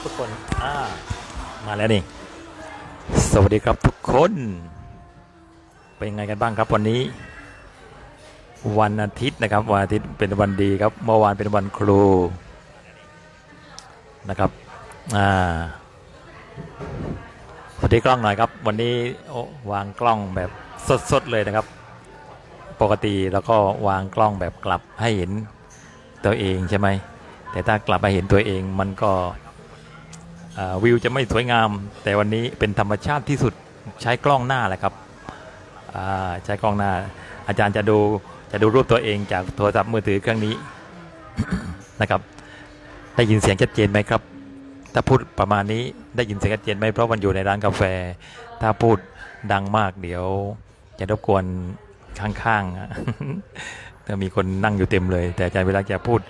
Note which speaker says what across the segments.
Speaker 1: ับทุกคนอ่ามาแล้วนี่สวัสดีครับทุกคน เป็นยังไงกันบ้างครับวันนี้ วันอาทิตย์นะครับวันอาทิตย์เป็นวันดีครับ เมื่อวานเป็นวันครูนะครับอ่าสวัสดีกล้องหน่อยครับ วันนี้วางกล้องแบบสดๆเลยนะครับ ปกติแล้วก็วางกล้องแบบกลับให้เห็นตัวเองใช่ไหมแต่ถ้ากลับมาเห็นตัวเองมันก็ วิวจะไม่สวยงาม แต่วันนี้เป็นธรรมชาติที่สุดใช้กล้องหน้าแหละครับใช้กล้องหน้า อาจารย์จะดูจะดูรูปตัวเองจากโทรศัพท์มือถือเครื่องนี้นะครับได้ยินเสียงชัดเจนไหมครับ ถ้าพูดประมาณนี้ได้ยินเสียงชัดเจนไหมเพราะมันอยู่ในร้านกาแฟ ถ้าพูดดังมากเดี๋ยวจะรบกวนข้างๆอะถ้ามีคนนั่งอยู่เต็มเลย แต่อาจารย์เวลาจะพูด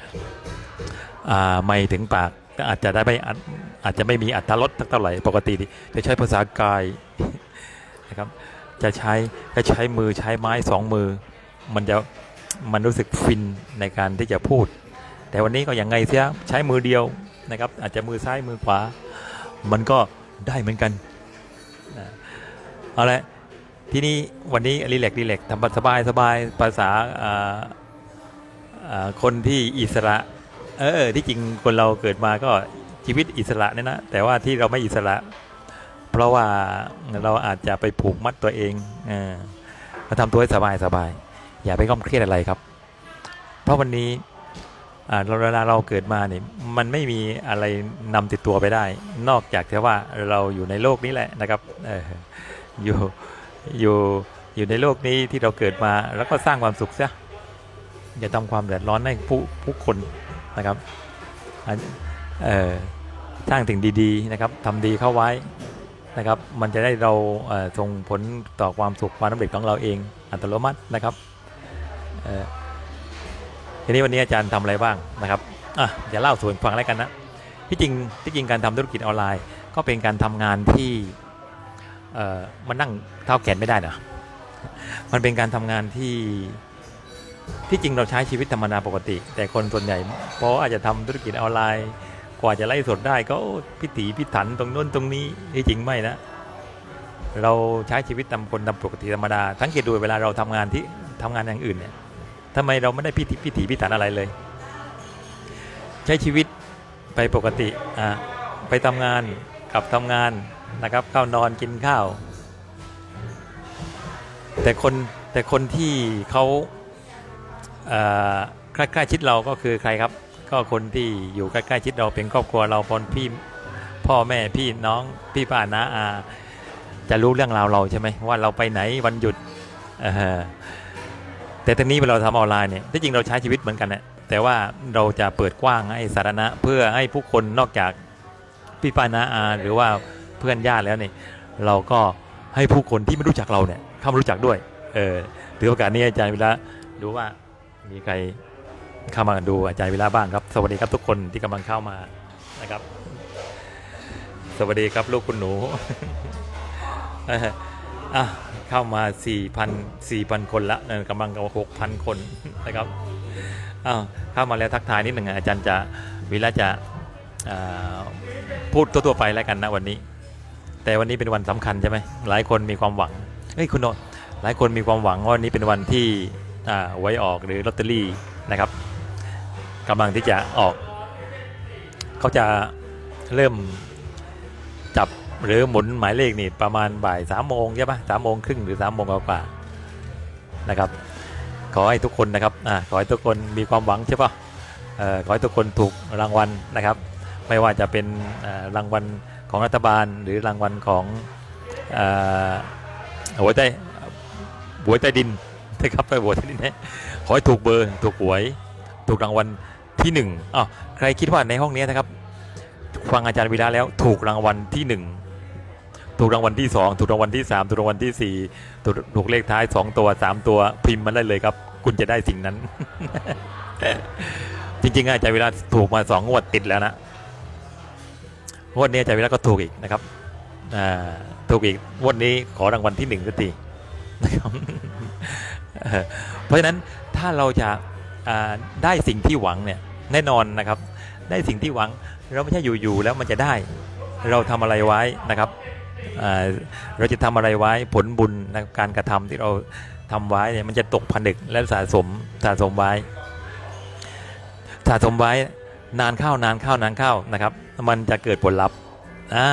Speaker 1: ไม่ถึงปาก อาจจะได้ไม่อาจจะไม่มีอัตรสเท่าไหร่ปกติจะใช้ภาษากายนะครับจะใช้จะใช้มือใช้ไม้สองมือ มันจะมันรู้สึกฟินในการที่จะพูด แต่วันนี้ก็อย่างไงเสียใช้มือเดียวนะครับ อาจจะมือซ้ายมือขวา มันก็ได้เหมือนกันเอาละทีนี้วันนี้รีแลกรีแลกทำสบายสบายภาษาคนที่อิสระ เออที่จริงคนเราเกิดมาก็ชีวิตอิสระเนี่ยนะ แต่ว่าที่เราไม่อิสระ เพราะว่าเราอาจจะไปผูกมัดตัวเองเออมาทำตัวให้สบายสบายอย่าไปก้มเครียดอะไรครับ เพราะวันนี้อ่าเราเวลาเราเกิดมาเนี่ยมันไม่มีอะไรนำติดตัวไปได้ นอกจากแค่ว่าเราอยู่ในโลกนี้แหละนะครับเอออยู่อยู่อยู่ในโลกนี้ที่เราเกิดมา แล้วก็สร้างความสุขซะอย่าทำความเดือดร้อนให้ผู้ผู้คน นะครับสร้างสิ่งดีๆนะครับทำดีเข้าไว้นะครับ มันจะได้เราส่งผลต่อความสุขความสำเร็จของเราเองอัตโนมัตินะครับทีนี้วันนี้อาจารย์ทำอะไรบ้างนะครับอะเดี๋ยวเล่าสู่กันฟังแล้วกันนะที่จริงที่จริงการทำธุรกิจออนไลน์ ก็เป็นการทำงานที่มันนั่งเท้าแขนไม่ได้นะมันเป็นการทำงานที่ ที่จริงเราใช้ชีวิตธรรมดาปกติ แต่คนส่วนใหญ่เพราะอาจจะทำธุรกิจออนไลน์ กว่าจะไล่สดได้ก็พิถีพิถันตรงโน้นตรงนี้ที่จริงไม่นะ เราใช้ชีวิตตามคนตามปกติธรรมดาทั้งเกตดูเวลาเราทำงานที่ทำงานอย่างอื่นเนี่ยทำไมเราไม่ได้พิถีพิถีพิถันอะไรเลย ใช้ชีวิตไปปกติอะไปทำงานกลับทำงานนะครับเข้านอนกินข้าว แต่คนแต่คนที่เขา ใกล้ๆชิดเราก็คือใครครับ ก็คนที่อยู่ใกล้ๆชิดเราเป็นครอบครัวเราพนพี่พ่อแม่พี่น้องพี่ป้าน้าอาจะรู้เรื่องราวเราใช่ไหมว่าเราไปไหนวันหยุดแต่ตอนนี้เวลาเราทำออนไลน์เนี่ยที่จริงเราใช้ชีวิตเหมือนกันนะแต่ว่าเราจะเปิดกว้างให้สาธารณะเพื่อให้ผู้คนนอกจากพี่ป้าน้าอาหรือว่าเพื่อนญาติแล้วเนี่ยเราก็ให้ผู้คนที่ไม่รู้จักเราเนี่ยเข้ามารู้จักด้วยเออถือโอกาสนี้อาจารย์เวลาดูว่า มีใครเข้ามาดูอาจารย์วิระบ้างครับ สวัสดีครับทุกคนที่กำลังเข้ามานะครับ สวัสดีครับลูกคุณหนูอะเข้ามา4,000 4,000 คนละกำลังกับ6,000 คนนะครับอ้าวเข้ามาแล้วทักทายนิดหนึ่งอาจารย์จะวิระจะพูดตัวๆไปแล้วกันนะวันนี้ แต่วันนี้เป็นวันสำคัญใช่ไหมหลายคนมีความหวังเฮ้ยคุณโนหลายคนมีความหวังว่าวันนี้เป็นวันที่ ไว้ออกหรือลอตเตอรี่นะครับกำลังที่จะออก เขาจะเริ่มจับหรือหมุนหมายเลขนี่ประมาณบ่ายสามโมงใช่ปะสามโมงครึ่งหรือสามโมงกว่าๆนะครับ ขอให้ทุกคนนะครับอ่าขอให้ทุกคนมีความหวังใช่ปะเอ่อขอให้ทุกคนถูกรางวัลนะครับ ไม่ว่าจะเป็นรางวัลของรัฐบาลหรือรางวัลของหัวใจหัวใจดิน นะครับไปหัวใจดินนะขอให้ถูกเบอร์ถูกหวย ถูกรางวัลที่หนึ่งอ้าวใครคิดว่าในห้องนี้นะครับ ฟังอาจารย์วีระแล้วถูกรางวัลที่หนึ่งถูกรางวัลที่สองถูกรางวัลที่สามถูกรางวัลที่สี่ถูกถูกเลขท้ายสองตัวสามตัวพิมพ์มาได้เลยครับ คุณจะได้สิ่งนั้น จริงๆอาจารย์วีระถูกมาสองวดติดแล้วนะงวดนี้อาจารย์วีระก็ถูกอีกนะครับอ่าถูกอีกงวดนี้ขอรางวัลที่หนึ่งสักทีนะครับ เพราะฉะนั้นถ้าเราจะได้สิ่งที่หวังเนี่ยแน่นอนนะครับ ได้สิ่งที่หวังเราไม่ใช่อยู่ๆแล้วมันจะได้ เราทำอะไรไว้นะครับเราจะทำอะไรไว้ผลบุญนะการกระทำที่เราทำไว้เนี่ยมันจะตกผนึกและสะสมสะสมไว้ สะสมไว้นานเข้านานเข้านานเข้านะครับ มันจะเกิดผลลัพธ์อ่า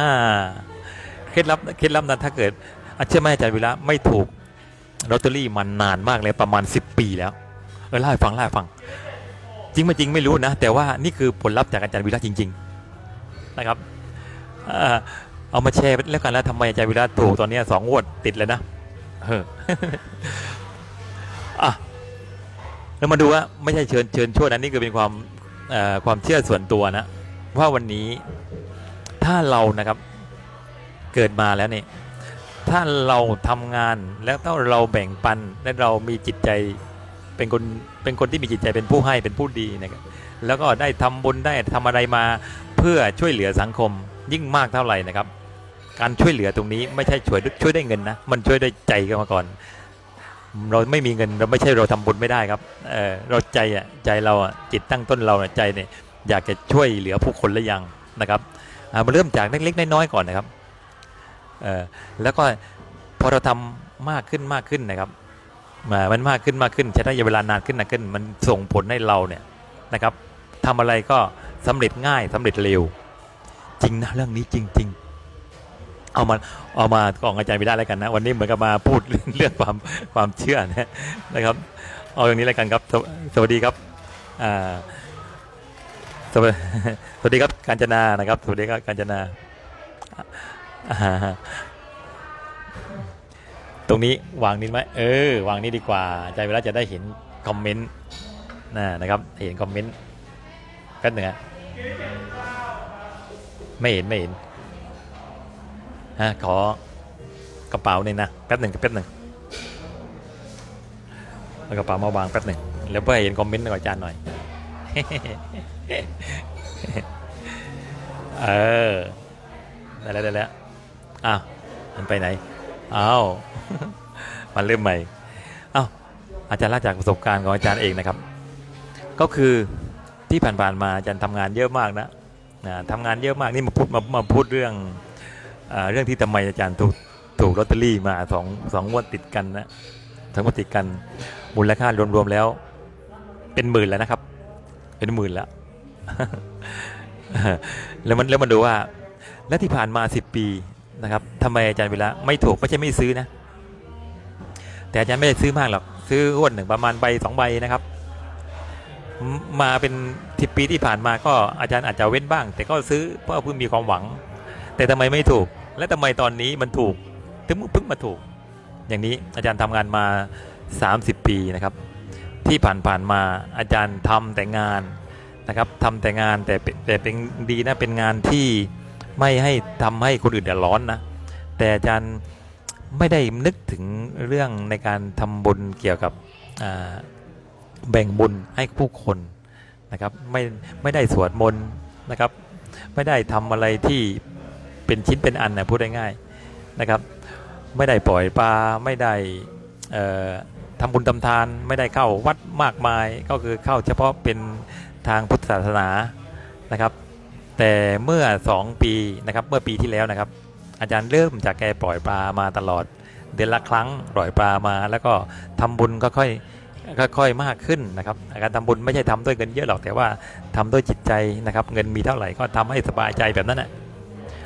Speaker 1: เคล็ดลับเคล็ดลับนั้นถ้าเกิดอะเชื่อไหมอาจารย์วิระไม่ถูก ลอตเตอรี่มันนานมากเลยประมาณ 10 ปีแล้ว เออเล่าให้ฟังเล่าให้ฟัง จริงไม่จริงไม่รู้นะ แต่ว่านี่คือผลลัพธ์จากอาจารย์วิระจริง ๆ นะครับเอามาแชร์แล้วกันแล้วทำไมอาจารย์วิระถูกตอนนี้สองงวดติดเลยนะเอออะแล้วมาดูว่าไม่ใช่เชิญเชิญชวนนะนี่คือเป็นความความเชื่อส่วนตัวนะว่าวันนี้ถ้าเรานะครับเกิดมาแล้วเนี่ย ถ้าเราทำงานแล้วถ้าเราแบ่งปันและเรามีจิตใจเป็นคนเป็นคนที่มีจิตใจเป็นผู้ให้เป็นผู้ดีนะครับแล้วก็ได้ทำบุญได้ทำอะไรมาเพื่อช่วยเหลือสังคมยิ่งมากเท่าไหร่นะครับ การช่วยเหลือตรงนี้ไม่ใช่ช่วยช่วยได้เงินนะมันช่วยได้ใจกันมาก่อน เราไม่มีเงินเราไม่ใช่เราทำบุญไม่ได้ครับเออเราใจอะใจเราอะจิตตั้งต้นเราอะใจเนี่ยอยากจะช่วยเหลือผู้คนหรือยังนะครับมาเริ่มจากเล็กๆน้อยๆก่อนนะครับ แล้วก็พอเราทำมากขึ้นมากขึ้นนะครับมันมากขึ้นมากขึ้นใช้ระยะเวลานานขึ้นนานขึ้น มันส่งผลให้เราเนี่ยนะครับทำอะไรก็สำเร็จง่ายสำเร็จเร็ว จริงนะเรื่องนี้จริง ๆ เอามาเอามากองอาจารย์ไม่ได้แล้วกันนะ วันนี้เหมือนกับมาพูดเรื่องความความเชื่อนะนะครับ เอาอย่างนี้แล้วกันครับ สวัสดีครับสวัสดีครับกาญจนานะครับ สวัสดีครับกาญจนา ตรงนี้วางนี้ไหมเออ วางนี้ดีกว่าอาจเวลาจะได้เห็นคอมเมนต์นะนะครับ เห็นคอมเมนต์กันหนึ่งอะไม่เห็นไม่เห็นฮะขอกระเป๋าหนึ่งนะแป๊บหนึ่งแป๊บหนึ่งเอากระเป๋ามาวางแป๊บหนึ่งแล้วเพื่อให้เห็นคอมเมนต์ของอาจารย์หน่อยเออได้แล้วได้แล้ว อ้าวมันไปไหนอ้าวมันเริ่มใหม่อ้าวอาจารย์ล่าจากประสบการณ์ของอาจารย์เองนะครับ ก็คือที่ผ่านๆมาอาจารย์ทำงานเยอะมากนะนะทำงานเยอะมากนี่มาพูดมามาพูดเรื่องอเรื่องที่ทำไมอาจารย์ถูกถูกลอตเตอรี่มาสองสองงวดติดกันนะสองงวดติดกันมูลค่ารวมๆแล้ว เป็นหมื่นแล้วนะครับ เป็นหมื่นแล้วแล้วมันแล้วมันดูว่า แล้วที่ผ่านมาสิบปี นะครับทำไมอาจารย์เวลาไม่ถูกไม่ใช่ไม่ซื้อนะ แต่อาจารย์ไม่ได้ซื้อมากหรอกซื้องวดหนึ่งประมาณใบสองใบนะครับ มาเป็นสิปีที่ผ่านมาก็อาจารย์อาจจะเว้นบ้าง แต่ก็ซื้อเพราะเพิ่งมีความหวัง แต่ทำไมไม่ถูก และทำไมตอนนี้มันถูกถึงเพิ่งมาถูก อย่างนี้อาจารย์ทำงานมา 30 ปีนะครับ ที่ผ่านๆมาอาจารย์ทำแต่งานนะครับทำแต่งานแต่แต่เป็นดีนะเป็นงานที่ ไม่ให้ทำให้คนอื่นเดือดร้อนนะ แต่อาจารย์ไม่ได้นึกถึงเรื่องในการทำบุญเกี่ยวกับแบ่งบุญให้ผู้คนนะครับ ไม่ไม่ได้สวดมนต์นะครับ ไม่ได้ทำอะไรที่เป็นชิ้นเป็นอันนะพูดได้ง่ายนะครับ ไม่ได้ปล่อยปลาไม่ได้เอ่อทำบุญทำทานไม่ได้เข้าวัดมากมายก็คือเข้าเฉพาะเป็นทางพุทธศาสนานะครับ แต่เมื่อ 2 ปีนะครับเมื่อปีที่แล้วนะครับ อาจารย์เริ่มจากแกปล่อยปลามาตลอด เดือนละครั้งปล่อยปลามา แล้วก็ทำบุญก็ค่อยค่อยๆมากขึ้นนะครับการทำบุญไม่ใช่ทำด้วยเงินเยอะหรอกแต่ว่าทำด้วยจิตใจนะครับ เงินมีเท่าไหร่ก็ทำให้สบายใจแบบนั้นแหละ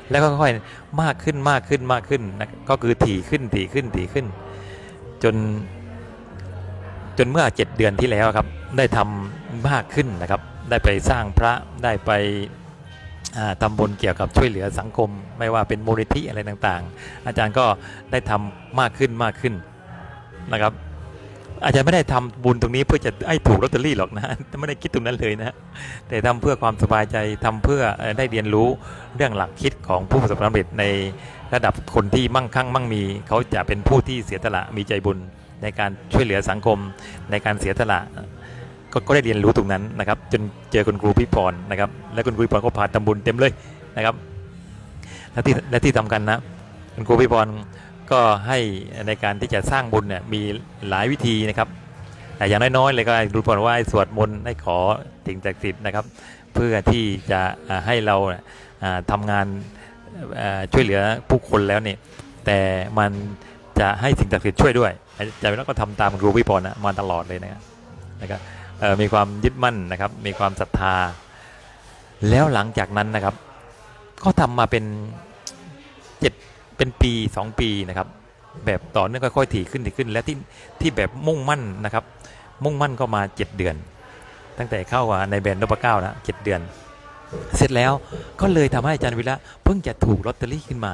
Speaker 1: แล้วก็ค่อยมากขึ้นมากขึ้นมากขึ้นนะก็คือถี่ขึ้นถี่ขึ้นถี่ขึ้น จน จนเมื่อ7เดือนที่แล้วครับ ได้ทำมากขึ้นนะครับ ได้ไปสร้างพระได้ไป อ่าทำบุญเกี่ยวกับช่วยเหลือสังคม ไม่ว่าเป็นมูลนิธิอะไรต่างๆ อาจารย์ก็ได้ทำมากขึ้นมากขึ้นนะครับ อาจารย์ไม่ได้ทำบุญตรงนี้เพื่อจะให้ถูกลอตเตอรี่หรอกนะไม่ได้คิดตรงนั้นเลยนะแต่ทำเพื่อความสบายใจทำเพื่อเอ่อได้เรียนรู้เรื่องหลักคิดของผู้ประสบความสำเร็จในระดับคนที่มั่งคั่งมั่งมี เขาจะเป็นผู้ที่เสียสละมีใจบุญในการช่วยเหลือสังคมในการเสียสละ กก็ได้เรียนรู้ตรงนั้นนะครับ จนเจอคุณครูพี่พรนะครับ และคุณครูพี่พรก็พาทำบุญเต็มเลยนะครับ และที่และที่สำคัญนะคุณครูพี่พรก็ให้ในการที่จะสร้างบุญเนี่ยมีหลายวิธีนะครับแต่อย่างน้อยๆเลยก็ให้รู้พรว่าสวดมนต์ให้ขอสิ่งศักดิ์สิทธิ์นะครับ เพื่อที่จะให้เราเนี่ยอ่าทำงานช่วยเหลือผู้คนแล้วเนี่ยแต่มันจะให้สิ่งศักดิ์สิทธิ์ช่วยด้วยอาจารย์วิรัตก็ทำตามครูวิพรนะมาตลอดเลยนะครับนะครับ มีความยึดมั่นนะครับ มีความศรัทธา แล้วหลังจากนั้นนะครับ ก็ทำมาเป็นเจ็ดเป็นปีสองปีนะครับ แบบต่อเนื่องค่อยๆถี่ขึ้นถี่ขึ้น และที่ที่แบบมุ่งมั่นนะครับ มุ่งมั่นก็มาเจ็ดเดือน ตั้งแต่เข้ามาในแบรนด์นพเก้านะเจ็ดเดือน เสร็จแล้วก็เลยทำให้อาจารย์วิระเพิ่งจะถูกลอตเตอรี่ขึ้นมา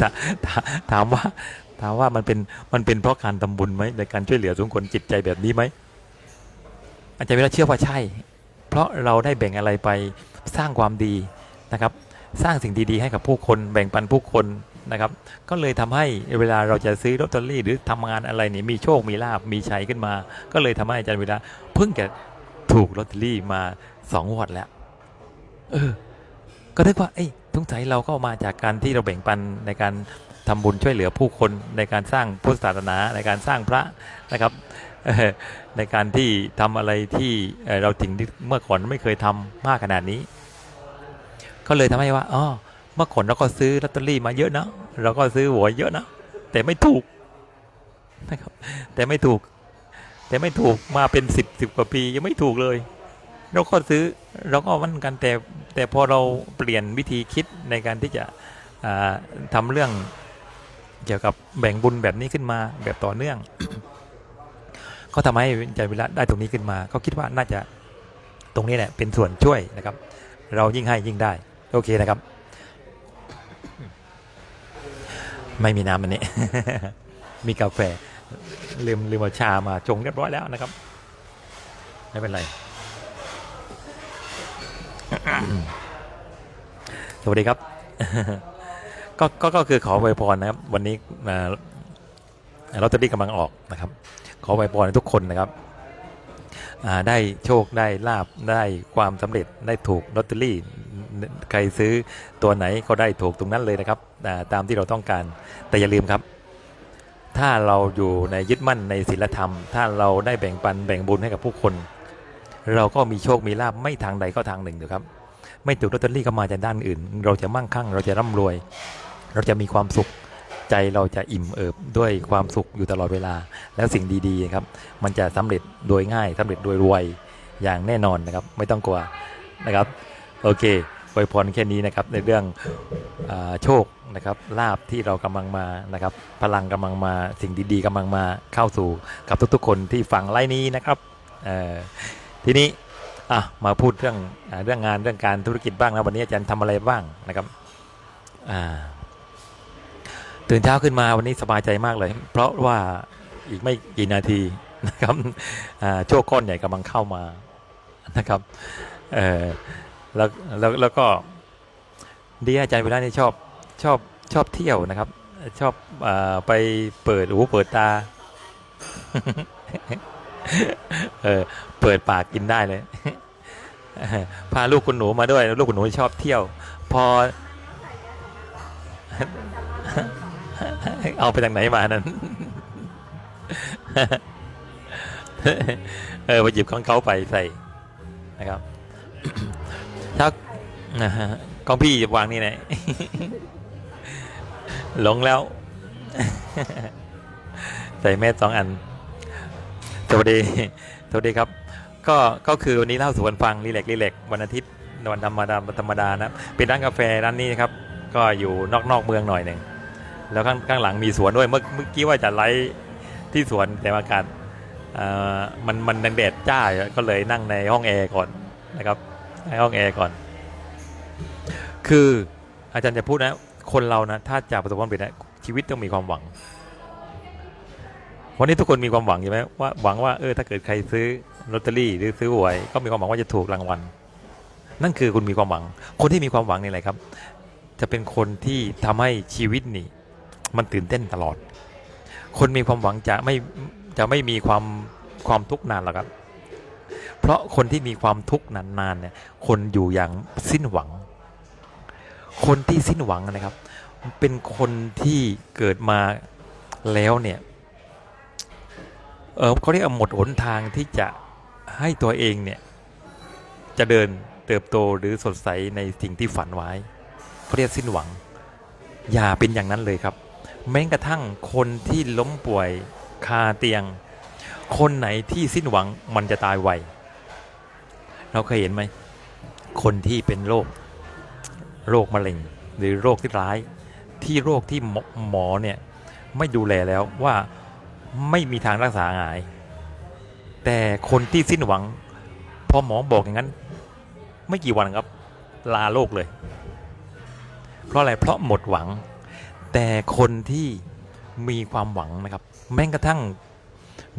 Speaker 1: ถาถถามว่าถามว่ามันเป็นมันเป็นเพราะการทำบุญไหมในการช่วยเหลือสงคนจิตใจแบบนี้ไหม อาจารย์วิระเชื่อว่าใช่ เพราะเราได้แบ่งอะไรไปสร้างความดีนะครับ สร้างสิ่งดีๆให้กับผู้คนแบ่งปันผู้คนนะครับ ก็เลยทำให้เวลาเราจะซื้อลอตเตอรี่หรือทำงานอะไรนี่มีโชคมีลาบมีชัยขึ้นมา ก็เลยทำให้อาจารย์วิระเพิ่งจะถูกลอตเตอรี่มาสองงวดแล้ว เออ ก็ได้ว่า เอ้ยสงสัยเราก็มาจากการที่เราแบ่งปันในการทำบุญช่วยเหลือผู้คนในการสร้างพุทธศาสนาในการสร้างพระนะครับ ในการที่ทำอะไรที่เราถึงเมื่อก่อนไม่เคยทำมากขนาดนี้ ก็เลยทำให้ว่าอ๋อเมื่อก่อนเราก็ซื้อลอตเตอรี่มาเยอะนะเราก็ซื้อหวยเยอะนะแต่ไม่ถูกนะครับแต่ไม่ถูก แต่ไม่ถูกมาเป็นสิบสิบกว่าปียังไม่ถูกเลย เราก็ซื้อเราก็มั่นกันแต่แต่พอเราเปลี่ยนวิธีคิดในการที่จะอ่าทำเรื่องเกี่ยวกับแบ่งบุญแบบนี้ขึ้นมาแบบต่อเนื่อง ก็ทำให้อาจวิระได้ตรงนี้ขึ้นมาก็คิดว่าน่าจะตรงนี้แหละเป็นส่วนช่วยนะครับ เรายิ่งให้ยิ่งได้โอเคนะครับ ไม่มีน้ำอันนี้ มีกาแฟลืมลืมเอาชามาชงเรียบร้อยแล้วนะครับ ไม่เป็นไร สวัสดีครับ ก็ก็ก็คือขอไวยพรนะครับ วันนี้มาลอตเตอรี่กำลังออกนะครับ ขอไวยพรให้ทุกคนนะครับได้โชคได้ลาบได้ความสำเร็จได้ถูกลอตเตอรี่ใครซื้อตัวไหนก็ได้ถูกตรงนั้นเลยนะครับาตามที่เราต้องการแต่อย่าลืมครับ ถ้าเราอยู่ในยึดมั่นในศีลธรรม ถ้าเราได้แบ่งปันแบ่งบุญให้กับผู้คน เราก็มีโชคมีลาบไม่ทางใดก็ทางหนึ่งนะครับ ไม่ถูกลอตเตอรี่ก็มาจากด้านอื่น เราจะมั่งคั่ง เราจะร่ำรวย เราจะมีความสุข ใจเราจะอิ่มเอิบด้วยความสุขอยู่ตลอดเวลา แล้วสิ่งดีๆครับ มันจะสำเร็จโดยง่ายสำเร็จโดยรวยอย่างแน่นอนนะครับ ไม่ต้องกลัวนะครับ โอเคอวยพรแค่นี้นะครับในเรื่องอโชคนะครับลาบที่เรากำลังมานะครับ พลังกำลังมาสิ่งดีๆกำลังมาเข้าสู่กับทุกๆ คนที่ฟังไลน์นี้นะครับทีนี้มาพูดเรื่องอเรื่องงานเรื่องการธุรกิจบ้างนะวันนี้อาจารย์ทำอะไรบ้างนะครับอ่า ตื่นเช้าขึ้นมาวันนี้สบายใจมากเลย เพราะว่าอีกไม่กี่นาทีนะครับอ่าโชคก้อนใหญ่กำลังเข้ามานะครับเออแล้วแล้วแล้วก็ดีอาจารย์เวลานี่ชอบชอบชอบเที่ยวนะครับ ชอบอาไปเปิดหูเปิดตาเออเปิดปากกินได้เลย พาลูกคุณหนูมาด้วย ลูกคุณหนูชอบเที่ยว พอ เอาไปจากไหนมานั้น เออไปหยิบของเขาไปใส่นะครับ ถ้านะฮะของพี่วางนี่ไหนหลงแล้ว ใส่แมสสองอัน สวัสดี สวัสดีครับ ก็ ก็คือวันนี้เล่าสู่กันฟังรีแลกรีแลกวันอาทิตย์วันธรรมดาธรรมดานะเป็นร้านกาแฟร้านนี้นะครับ ก็อยู่นอกนอกเมืองหน่อยหนึ่ง แล้วข้างข้างหลังมีสวนด้วยเมื่อเมื่อกี้ว่าจะไลฟ์ที่สวนแต่อากาศมันมันแดดจ้าก็เลยนั่งในห้องแอร์ก่อนนะครับในห้องแอร์ก่อน คืออาจารย์จะพูดนะ คนเรานะถ้าจะประสบความสำเร็จนะชีวิตต้องมีความหวังวันนี้ทุกคนมีความหวังใช่ไหมว่าหวังว่าเออถ้าเกิดใครซื้อลอตเตอรี่หรือซื้อหวยก็มีความหวังว่าจะถูกรางวัลนั่นคือคุณมีความหวัง คนที่มีความหวังนี่แหละครับ จะเป็นคนที่ทำให้ชีวิตนี่ มันตื่นเต้นตลอด คนมีความหวังจะไม่จะไม่มีความความทุกข์นานหรอกครับ เพราะคนที่มีความทุกข์นานๆเนี่ยคนอยู่อย่างสิ้นหวัง คนที่สิ้นหวังนะครับ เป็นคนที่เกิดมาแล้วเนี่ยเออเขาเรียกหมดหนทางที่จะให้ตัวเองเนี่ยจะเดินเติบโตหรือสดใสในสิ่งที่ฝันไว้เขาเรียกสิ้นหวัง อย่าเป็นอย่างนั้นเลยครับ แม้กระทั่งคนที่ล้มป่วยคาเตียง คนไหนที่สิ้นหวังมันจะตายไวเราเคยเห็นไหม คนที่เป็นโรคโรคมะเร็ง หรือโรคที่ร้าย ที่โรคที่หมอเนี่ยไม่ดูแลแล้วว่าไม่มีทางรักษาหาย แต่คนที่สิ้นหวัง พอหมอบอกอย่างนั้น ไม่กี่วันครับ ลาโลกเลย เพราะอะไรเพราะหมดหวัง แต่คนที่มีความหวังนะครับ แม้กระทั่ง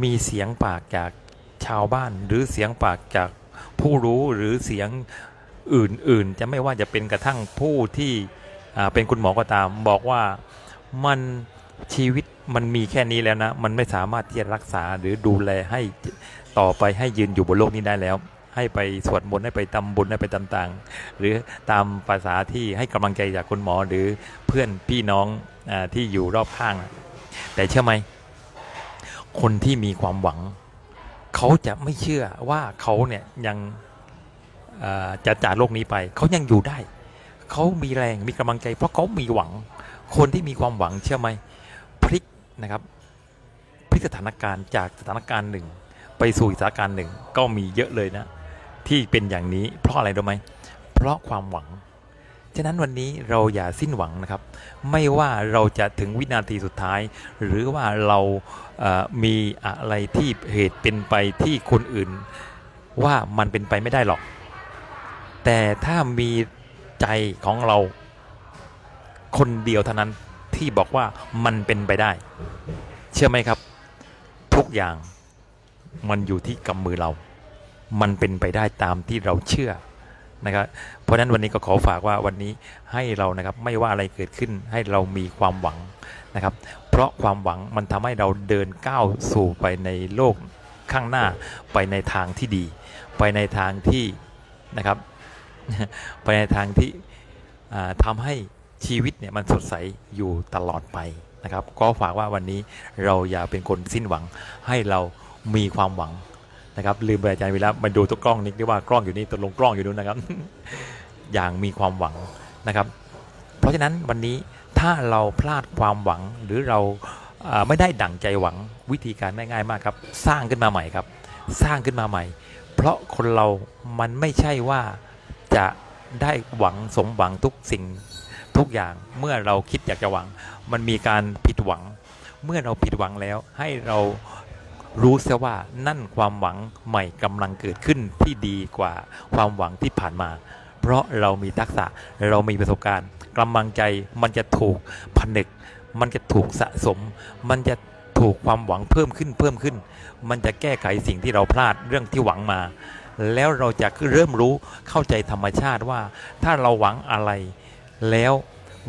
Speaker 1: มีเสียงปากจากชาวบ้าน หรือเสียงปากจากผู้รู้หรือเสียงอื่นๆ จะไม่ว่าจะเป็นกระทั่งผู้ที่เป็นคุณหมอก็ตาม บอกว่ามันชีวิตมันมีแค่นี้แล้วนะ มันไม่สามารถที่จะรักษาหรือดูแลให้ต่อไปให้ยืนอยู่บนโลกนี้ได้แล้ว ให้ไปสวดมนต์ให้ไปทำบุญให้ไปต่างๆ หรือตามภาษาที่ให้กำลังใจจากคุณหมอหรือเพื่อนพี่น้องอที่อยู่รอบข้าง แต่เชื่อไหมคนที่มีความหวัง เขาจะไม่เชื่อว่าเขาเนี่ยยังจะจากโลกนี้ไป เขายังอยู่ได้ เขามีแรงมีกำลังใจ เพราะเขามีหวัง คนที่มีความหวังเชื่อไหมพลิกนะครับพลิกสถานการณ์จากสถานการณ์หนึ่ง ไปสู่อีสถานการณ์หนึ่ง ก็มีเยอะเลยนะ ที่เป็นอย่างนี้ เพราะอะไรรู้ไหมเพราะความหวัง ฉะนั้นวันนี้เราอย่าสิ้นหวังนะครับ ไม่ว่าเราจะถึงวินาทีสุดท้าย หรือว่าเราเอ่อมีอะไรที่เหตุเป็นไปที่คนอื่น ว่ามันเป็นไปไม่ได้หรอก แต่ถ้ามีใจของเราคนเดียวเท่านั้นที่บอกว่ามันเป็นไปได้ เชื่อไหมครับ ทุกอย่างมันอยู่ที่กำมือเรา มันเป็นไปได้ตามที่เราเชื่อนะครับเพราะฉะนั้นวันนี้ก็ขอฝากว่าวันนี้ให้เรานะครับไม่ว่าอะไรเกิดขึ้นให้เรามีความหวังนะครับ เพราะความหวังมันทำให้เราเดินก้าวสู่ไปในโลกข้างหน้าไปในทางที่ดี ไปในทางที่นะครับ ไปในทางที่อ่าทำให้ชีวิตเนี่ยมันสดใสอยู่ตลอดไปนะครับ ก็ฝากว่าวันนี้เราอย่าเป็นคนสิ้นหวังให้เรามีความหวัง นะครับลืมไปอาจารย์วิระมาดูตัวกล้องนิดที่ว่ากล้องอยู่นี่ตัวลงกล้องอยู่นู้นนะครับ อย่างมีความหวังนะครับ เพราะฉะนั้นวันนี้ถ้าเราพลาดความหวังหรือเราไม่ได้ดั่งใจหวังวิธีการง่ายๆมากครับ สร้างขึ้นมาใหม่ครับ สร้างขึ้นมาใหม่ เพราะคนเรามันไม่ใช่ว่าจะได้หวังสมหวังทุกสิ่งทุกอย่างเมื่อเราคิดอยากจะหวัง มันมีการผิดหวัง เมื่อเราผิดหวังแล้วให้เรา รู้เสียว่านั่นความหวังใหม่กำลังเกิดขึ้นที่ดีกว่าความหวังที่ผ่านมา เพราะเรามีทักษะเรามีประสบการณ์กำลังใจมันจะถูกผนึก มันจะถูกสะสม มันจะถูกความหวังเพิ่มขึ้นเพิ่มขึ้น มันจะแก้ไขสิ่งที่เราพลาดเรื่องที่หวังมา แล้วเราจะเริ่มรู้เข้าใจธรรมชาติว่า ถ้าเราหวังอะไร แล้ว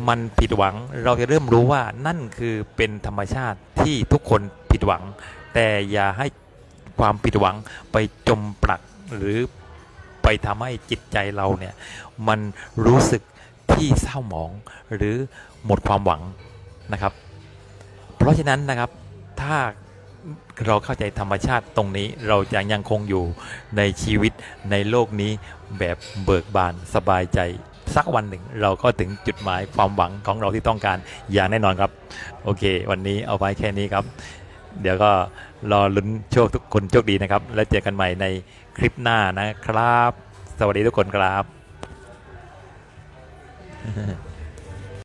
Speaker 1: มันผิดหวังเราจะเริ่มรู้ว่านั่นคือเป็นธรรมชาติที่ทุกคนผิดหวัง แต่อย่าให้ความผิดหวังไปจมปลักหรือไปทำให้จิตใจเราเนี่ย มันรู้สึกที่เศร้าหมองหรือหมดความหวังนะครับ เพราะฉะนั้นนะครับถ้าเราเข้าใจธรรมชาติตรงนี้เราจะยังคงอยู่ในชีวิตในโลกนี้แบบเบิกบานสบายใจ สักวันหนึ่ง เราก็ถึงจุดหมายความหวังของเราที่ต้องการอย่างแน่นอนครับ โอเค วันนี้เอาไว้แค่นี้ครับ เดี๋ยวก็รอลุ้นโชคทุกคนโชคดีนะครับ แล้วเจอกันใหม่ในคลิปหน้านะครับ สวัสดีทุกคนครับ